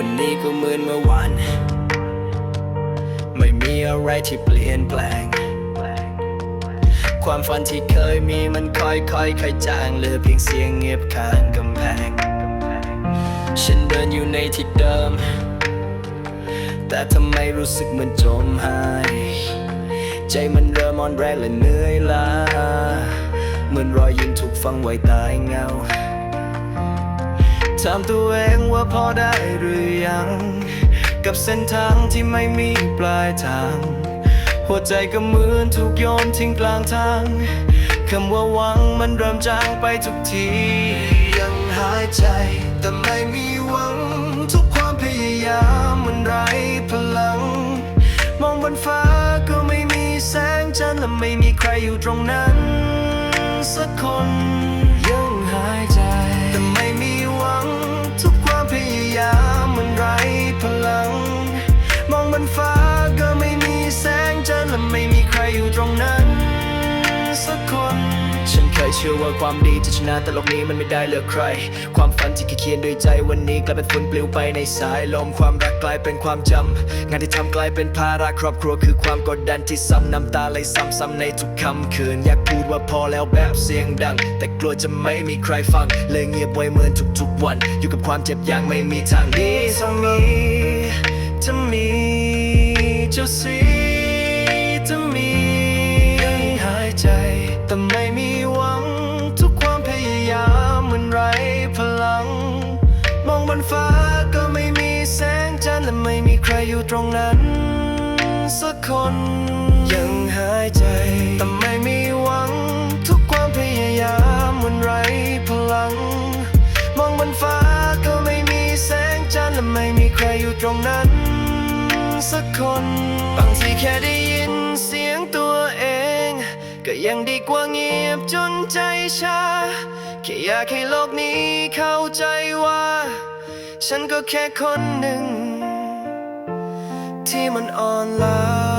วันนี้ก็เหมือนเมื่อวาน ไม่มีอะไรที่เปลี่ยนแปลง ความฝันที่เคยมีมันค่อยๆค่อยจางเหลือเพียงเสียงเงียบข้างกำแพง ฉันเดินอยู่ในที่เดิม แต่ทำไมรู้สึกเหมือนจมหาย ใจมันเริ่มอ่อนแรงและเหนื่อยล้าเหมือนรอยยิ้มถูกฝังไว้ใต้เงา ถามตัวเองว่าพอได้หรือยัง กับเส้นทางที่ไม่มีปลายทาง หัวใจก็เหมือนถูกโยนทิ้งกลางทางคำว่าหวังมันเริ่มจางไปทุกที ยังหายใจ แต่ไม่มีหวัง ทุกความพยายามมันไร้พลัง มองบนฟ้าก็ไม่มีแสงจันทร์และไม่มีใครอยู่ตรงนั้น สักคน นฟ้าก็ไม่มีแสงจันทร์และไม่มีใครอยู่ตรงนั้น สักคน ฉันเคยเชื่อว่าความดีจะชนะแต่โลกนี้มันไม่ได้เลือกใคร ความฝันที่เคยเขียนด้วยใจวันนี้กลายเป็นฝุ่นปลิวไปในสายลมความรักกลายเป็นความจำงานที่ทำกลายเป็นภาระครอบครัวคือความกดดันที่ซ้ำน้ำตาไหลซ้ำๆในทุกคำคืนอยากพูดว่าพอแล้วแบบเสียงดัง แต่กลัวจะไม่มีใครฟัง เลยเงียบไว้เหมือนทุกๆวัน อยู่กับความเจ็บอย่างไม่มีทางหนี้จะมีจะมี เจ้าสีจะมียังหายใจ แต่ไม่มีหวัง ทุกความพยายามมันไร้พลัง มองบนฟ้าก็ไม่มีแสงจันทร์และไม่มีใครอยู่ตรงนั้น สักคนยังหายใจ แต่ไม่มีหวัง ทุกความพยายามมันไร้พลัง มองบนฟ้าก็ไม่มีแสงจันทร์และไม่มีใครอยู่ตรงนั้น สักคน บางทีแค่ได้ยินเสียงตัวเอง ก็ยังดีกว่าเงียบจนใจชา แค่อยากให้โลกนี้เข้าใจว่า ฉันก็แค่คนหนึ่ง ที่มันอ่อนล้า